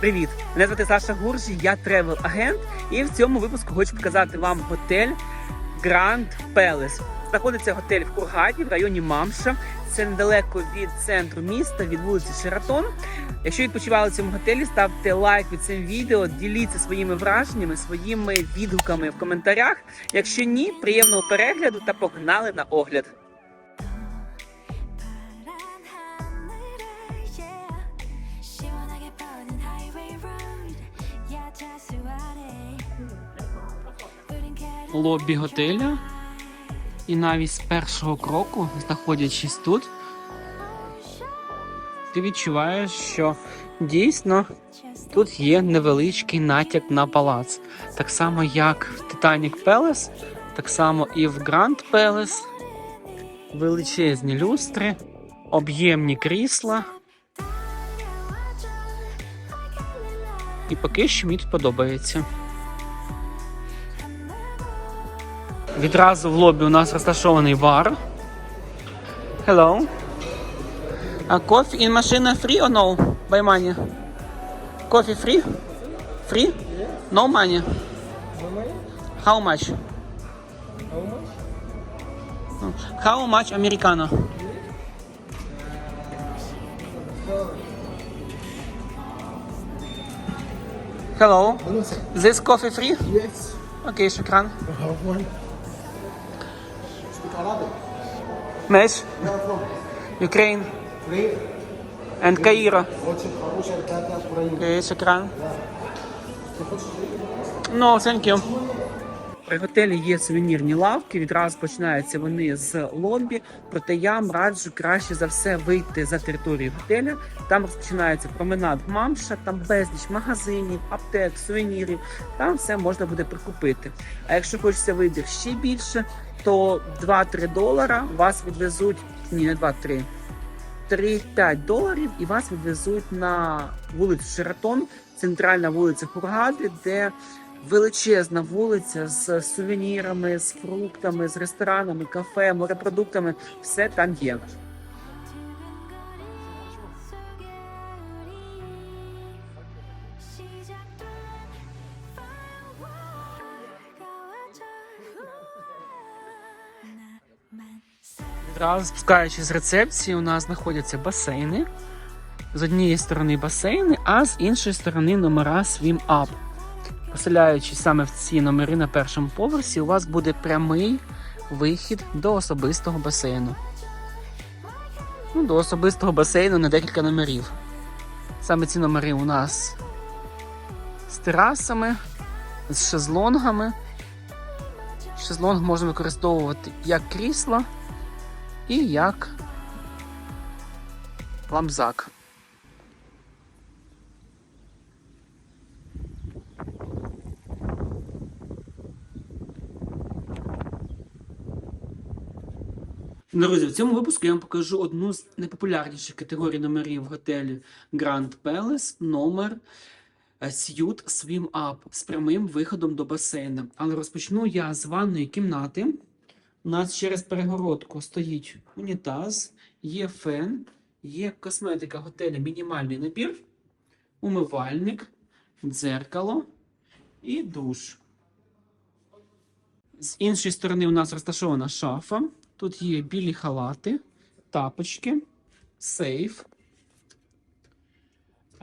Привіт! Мене звати Саша Гуржі, я тревел-агент, і в цьому випуску хочу показати вам готель Grand Palace. Знаходиться готель в Кургаді в районі Мамша. Це недалеко від центру міста, від вулиці Шератон. Якщо відпочивали в цьому готелі, ставте лайк під цим відео, діліться своїми враженнями, своїми відгуками в коментарях. Якщо ні, приємного перегляду та погнали на огляд. Лобі готеля. І навіть з першого кроку, знаходячись тут, ти відчуваєш, що дійсно тут є невеличкий натяк на палац. Так само, як в Titanic Palace, так само і в Grand Palace. Величезні люстри, об'ємні крісла. І поки що мені подобається. Відразу в лобі у нас розташований бар. Hello. А кофе і машина free or no? By money? Coffee free? Free? No money? How much? How much? How much Americano? Hello. This coffee free? Yes. Okay, shukran. I have. Speak Arabic. ماشي. Where from? Ukraine Free. and Cairo. Очень хорошая ребята, Украина. Okay, شكرا. No, thank you. При готелі є сувенірні лавки. Відразу починаються вони з лобі. Проте я вам раджу краще за все вийти за територію готеля. Там розпочинається променад Мамша, там безліч магазинів, аптек, сувенірів. Там все можна буде прикупити. А якщо хочеться вибір ще більше, то 2-3 долара вас відвезуть. Ні, не 2-3. 3-5 доларів і вас відвезуть на вулицю Шератон, центральна вулиця Хургади, де величезна вулиця з сувенірами, з фруктами, з ресторанами, кафе, морепродуктами. Все там є. Відразу спускаючись з рецепції, у нас знаходяться басейни. З однієї сторони басейни, а з іншої сторони номера Swim Up. Поселяючись саме в ці номери на першому поверсі, у вас буде прямий вихід до особистого басейну. Ну, до особистого басейну на декілька номерів. Саме ці номери у нас з терасами, з шезлонгами. Шезлонг можна використовувати як крісло і як ламзак. Друзі, в цьому випуску я вам покажу одну з найпопулярніших категорій номерів в готелі Grand Palace номер Suite Swim Up з прямим виходом до басейну. Але розпочну я з ванної кімнати. У нас через перегородку стоїть унітаз, є фен, є косметика готеля, мінімальний набір, умивальник, дзеркало і душ. З іншої сторони у нас розташована шафа. Тут є білі халати, тапочки, сейф.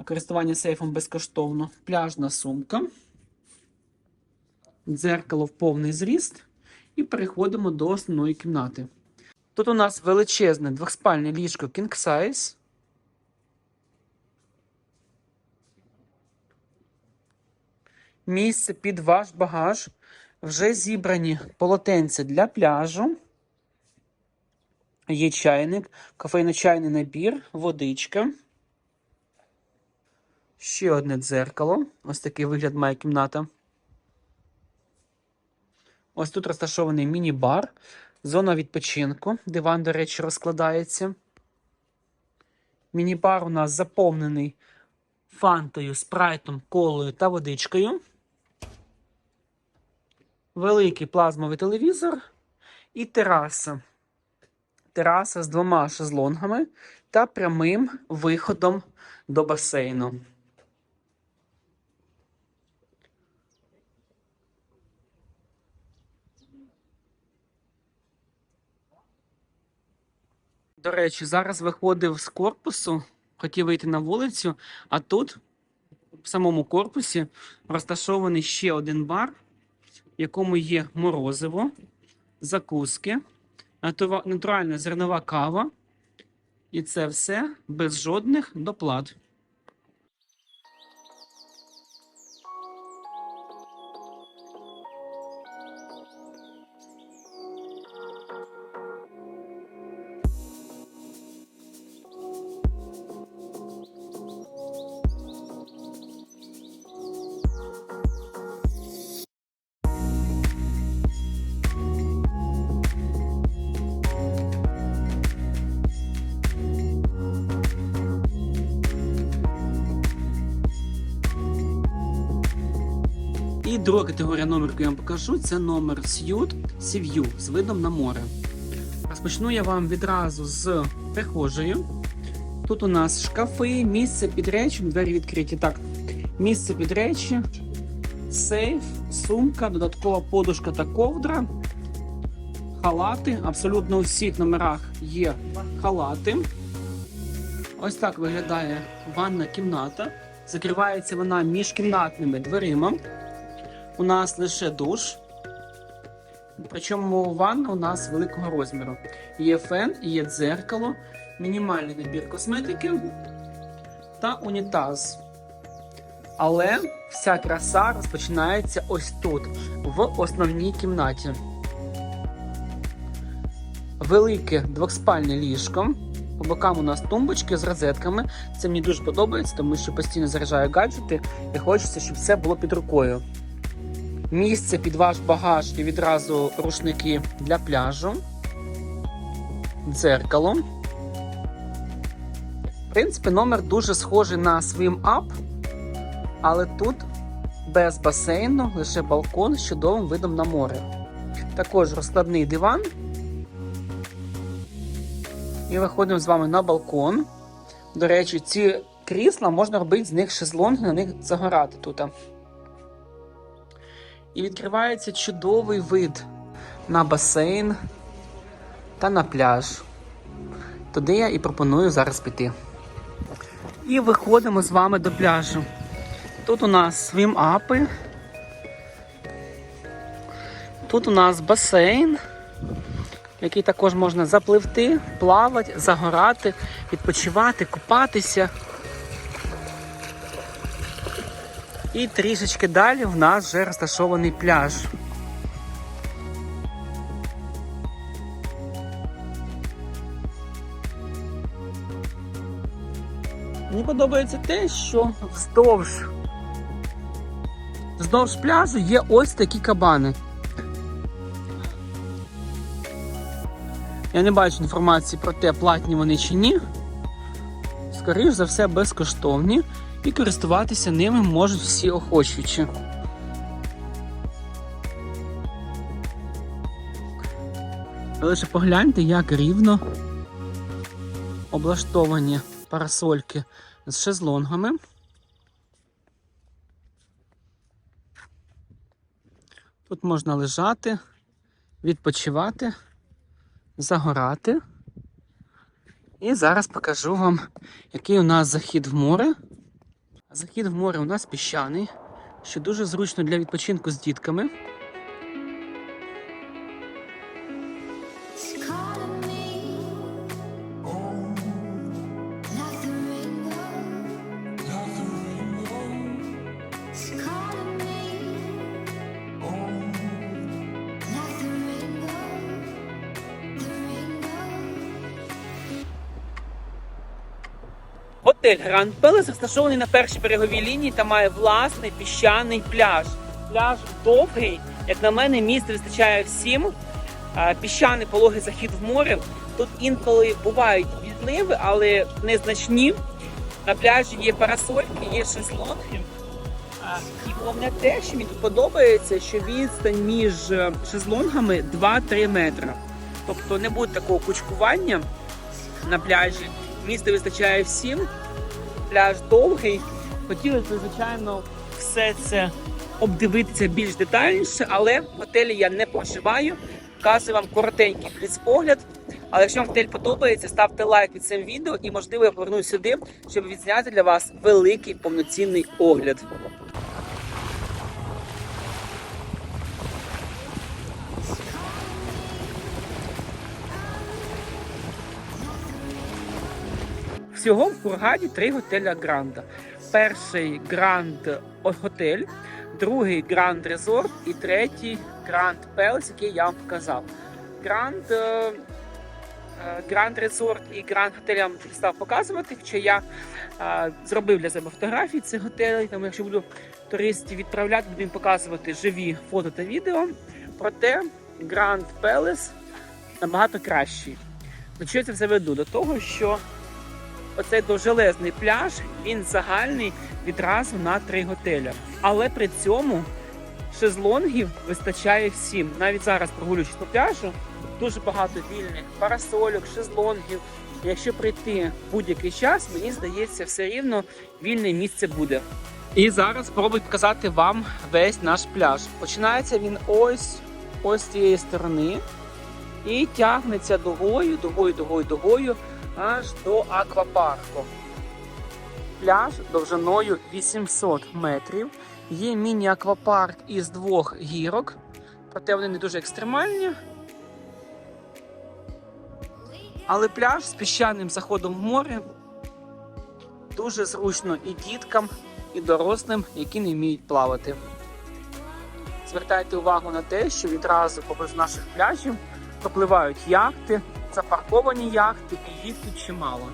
Користування сейфом безкоштовно. Пляжна сумка. Дзеркало в повний зріст. І переходимо до основної кімнати. Тут у нас величезне двохспальне ліжко King Size. Місце під ваш багаж. Вже зібрані полотенця для пляжу. Є чайник, кофейно-чайний набір, водичка. Ще одне дзеркало. Ось такий вигляд має кімната. Ось тут розташований міні-бар, зона відпочинку. Диван, до речі, розкладається. Міні-бар у нас заповнений фантою, спрайтом, колою та водичкою. Великий плазмовий телевізор і тераса. Тераса з двома шезлонгами та прямим виходом до басейну. До речі, зараз виходив з корпусу, хотів вийти на вулицю, а тут, в самому корпусі, розташований ще один бар, в якому є морозиво, закуски, натуральна зернова кава. І це все без жодних доплат. І друга категорія номер, я вам покажу, це номер Sea View з видом на море. Розпочну я вам відразу з прихожої. Тут у нас шкафи, місце під речі, двері відкриті. Так, місце під речі, сейф, сумка, додаткова подушка та ковдра, халати. Абсолютно у всіх номерах є халати. Ось так виглядає ванна кімната. Закривається вона міжкімнатними дверима. У нас лише душ. Причому ванна у нас великого розміру. Є фен, є дзеркало, мінімальний набір косметики та унітаз. Але вся краса розпочинається ось тут, в основній кімнаті. Велике двохспальне ліжко. По бокам у нас тумбочки з розетками. Це мені дуже подобається, тому що постійно заряджаю гаджети і хочеться, щоб все було під рукою. Місце під ваш багаж і відразу рушники для пляжу. Дзеркало. В принципі, номер дуже схожий на Swim Up, але тут без басейну, лише балкон з чудовим видом на море. Також розкладний диван. І виходимо з вами на балкон. До речі, ці крісла можна робити з них шезлонги, на них загорати тут. І відкривається чудовий вид на басейн та на пляж. Туди я і пропоную зараз піти. І виходимо з вами до пляжу. Тут у нас свім-апи. Тут у нас басейн, який також можна запливти, плавати, загорати, відпочивати, купатися. І трішечки далі в нас вже розташований пляж. Мені подобається те, що вздовж вздовж пляжу є ось такі кабани. Я не бачу інформації про те, платні вони чи ні. Скоріш за все, безкоштовні і користуватися ними можуть всі охочучі. Лише погляньте, як рівно облаштовані парасольки з шезлонгами. Тут можна лежати, відпочивати, загорати. І зараз покажу вам, який у нас захід в море. Захід в море у нас піщаний, що дуже зручно для відпочинку з дітками. Готель Гранд Пелес розташований на першій береговій лінії та має власний піщаний пляж. Пляж довгий, як на мене, місця вистачає всім. Піщаний пологий захід в море. Тут інколи бувають відливи, але незначні. На пляжі є парасольки, є шезлонги. І головне те, що мені тут подобається, що відстань між е, шезлонгами 2-3 метри. Тобто не буде такого кучкування на пляжі. Місця вистачає всім. Пляж довгий. Хотілося, звичайно, все це обдивитися більш детальніше, але в готелі я не проживаю. Вказую вам коротенький бліцпогляд. Але якщо вам готель подобається, ставте лайк під цим відео і, можливо, я повернусь сюди, щоб відзняти для вас великий повноцінний огляд. Всього в Кургаді три готеля Гранда. Перший Гранд Готель, другий Гранд Резорт і третій Гранд Пелес, який я вам показав. Гранд е, е, Гранд Резорт і Гранд Готель я вам став показувати, хоча я е, зробив для себе фотографії цих готелей. Тому якщо буду туристів відправляти, буду їм показувати живі фото та відео. Проте Гранд Пелес набагато кращий. До чого я це все веду? До того, що оцей довжелезний пляж, він загальний відразу на три готеля. Але при цьому шезлонгів вистачає всім. Навіть зараз, прогулюючись по пляжу, дуже багато вільних парасольок, шезлонгів. Якщо прийти будь-який час, мені здається, все рівно вільне місце буде. І зараз спробую показати вам весь наш пляж. Починається він ось ось з цієї сторони і тягнеться дугою, дугою, дугою, дугою аж до аквапарку. Пляж довжиною 800 метрів. Є міні-аквапарк із двох гірок, проте вони не дуже екстремальні. Але пляж з піщаним заходом в море дуже зручно і діткам, і дорослим, які не вміють плавати. Звертайте увагу на те, що відразу поблизу наших пляжів пропливають яхти, запарковані яхти, і їх тут чимало.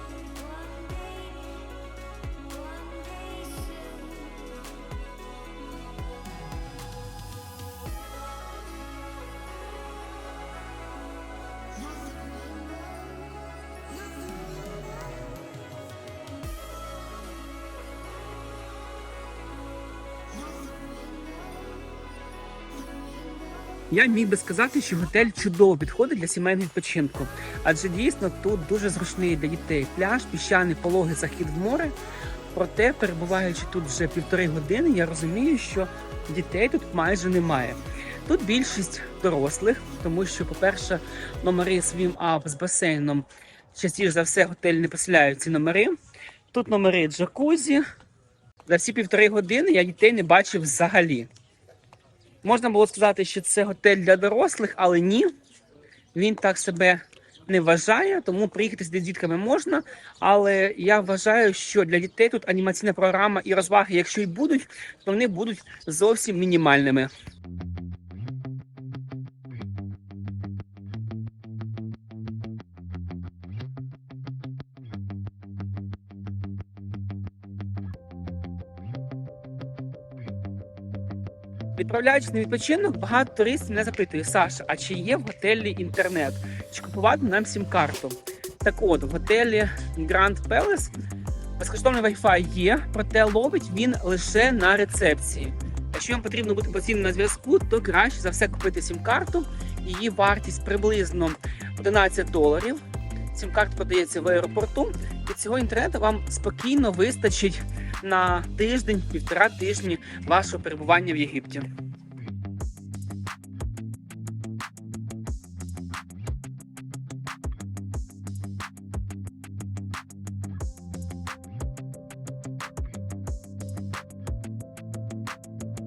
Я міг би сказати, що готель чудово підходить для сімейного відпочинку, адже дійсно тут дуже зручний для дітей пляж, піщаний пологий захід в море. Проте, перебуваючи тут вже півтори години, я розумію, що дітей тут майже немає. Тут більшість дорослих, тому що, по-перше, номери Up з басейном частіше за все готель не поселяють ці номери. Тут номери джакузі. За всі півтори години я дітей не бачив взагалі. Можна було сказати, що це готель для дорослих, але ні. Він так себе не вважає, тому приїхати сюди з дітками можна. Але я вважаю, що для дітей тут анімаційна програма і розваги, якщо й будуть, то вони будуть зовсім мінімальними. Відправляючись на відпочинок, багато туристів мене запитує, Саша, а чи є в готелі інтернет? Чи купувати нам сім-карту? Так от, в готелі Grand Palace безкоштовний Wi-Fi є, проте ловить він лише на рецепції. Якщо вам потрібно бути постійно на зв'язку, то краще за все купити сім-карту. Її вартість приблизно 11 доларів. Сім-карта продається в аеропорту, і цього інтернету вам спокійно вистачить на тиждень, півтора тижні вашого перебування в Єгипті.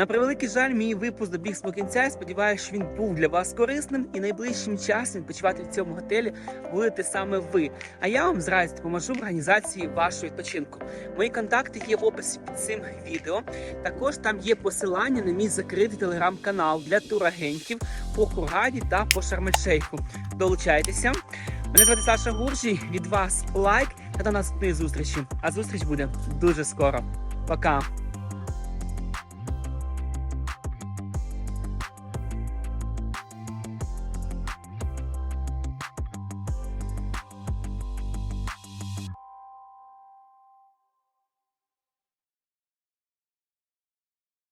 На превеликий жаль, мій випуск добіг свого кінця. Я сподіваюся, що він був для вас корисним і найближчим часом відпочивати в цьому готелі будете саме ви. А я вам з радістю допоможу в організації вашого відпочинку. Мої контакти є в описі під цим відео. Також там є посилання на мій закритий телеграм-канал для турагентів по Хургаді та по Шармельшейху. Долучайтеся. Мене звати Саша Гуржій. Від вас лайк та до наступної зустрічі. А зустріч буде дуже скоро. Пока.